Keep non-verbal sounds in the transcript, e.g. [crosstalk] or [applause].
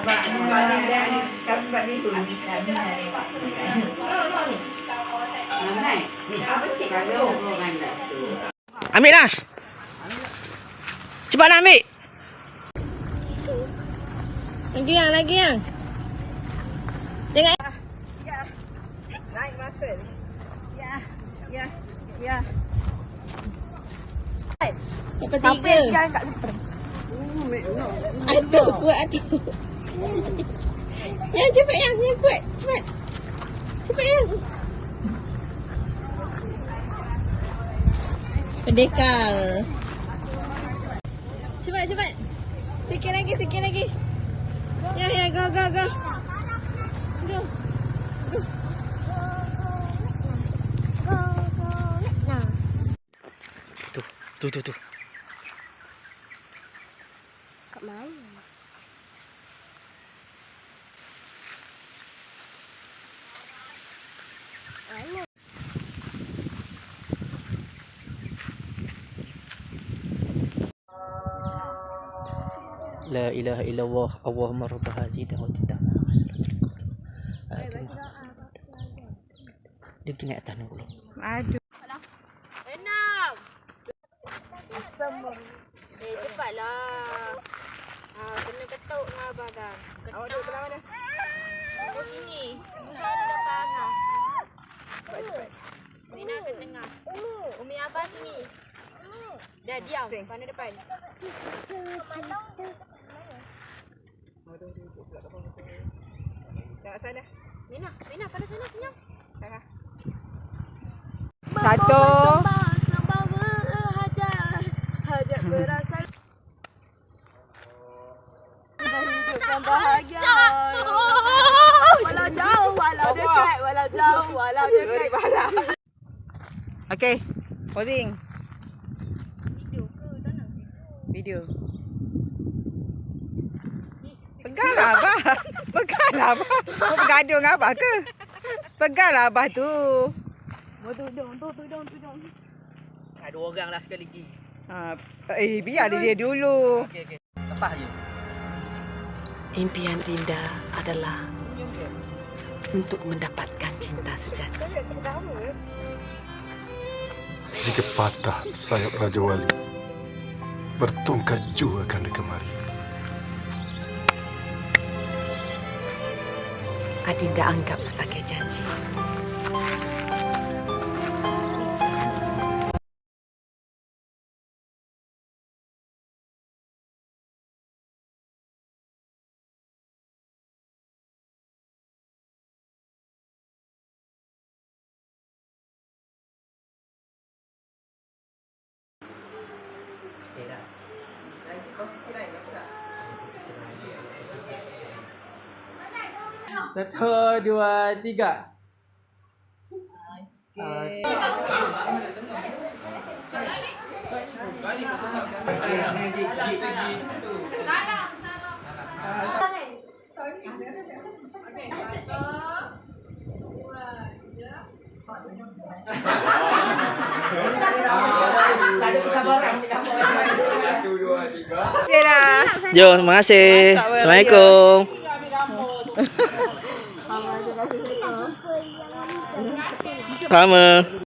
Dia ni. Kami Hai, ni orang nak su. Ambil Nas. Cepat nak ambil. Lagi yang, lagi yang. Tengok. Naik muscle. Ya, ya, ya. Dapat tiga. jalan kat depan? Aduh, kuat aduh. [laughs] Yang cepat yang, yang kuat. Cepat. Cepat yang. Pendekar. Cepat, cepat. Sikit lagi, sikit lagi. Ya, ya, go, go, go. Go. Go. Tu, tu, tu, tu. Kat mana? La ilaha illallah Allahumma rabbah hazidah wa tidak Dia kena atas ni pula Aduh. Enam. Asam. Eh, cepatlah. Ha, kena ketuk dengan abang kan. Awak duduk belah mana? Ke sini. Musa ada dah tengah. Cepat, cepat. Mina kat tengah. Umi abang sini. Dah diam. Sing. Mana depan? Tengok sana. Mina, Mina pada sana senyum. Satu. Sembah berhajat. Hajat [laughs] berasal. Hidupkan bahagia. Walau jauh, walau dekat, walau jauh, walau Beri dekat. pahala. Okey. Posing. Video ke? Tak nak. Video. Peganglah Abah. [laughs] Peganglah Abah. Kau bergaduh dengan Abah ke? Peganglah Abah tu. Oh, tudung, tu, tudung, tudung. Ada orang lah sekali lagi Ha, eh, biar dia dulu. Okey, okey Lepas je Impian Dinda adalah untuk mendapatkan cinta sejati. Jika patah sayap Raja Wali, bertungkat jua akan kemari. Adinda anggap sebagai janji. Posisi lain aku tak? Satu, dua, tiga. Tak ada kesabaran. Okey dah. Jo, terima kasih. Assalamualaikum. Sama